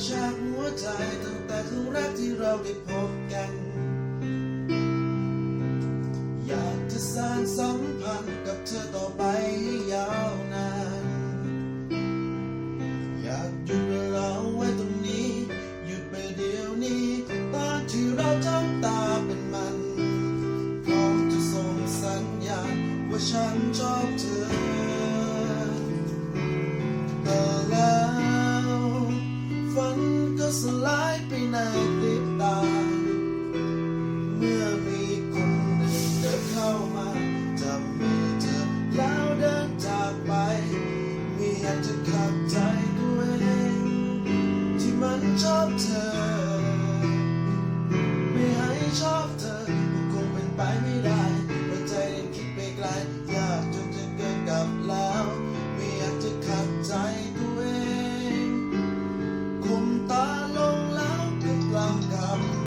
ระชากหัวใจตั้งแต่ครั้งแรกที่เราได้พบกัน อยากจะสร้างสัมพันธ์กับเธอต่อไปให้ยาวนาน อยากหยุดเวลาไว้ตรงนี้ หยุดไปเดี๋ยวนี้ ตอนที่เราจ้องตาเป็นมันพร้อมจะส่งสัญญาณว่าฉันชอบเธอ ลายไปในพริบตา เมื่อมีคนหนึ่งเดินเข้ามาจับมือเธอแล้วเดินจากไปไม่อยากจะขัดใจตัวเองที่มันชอบเธอ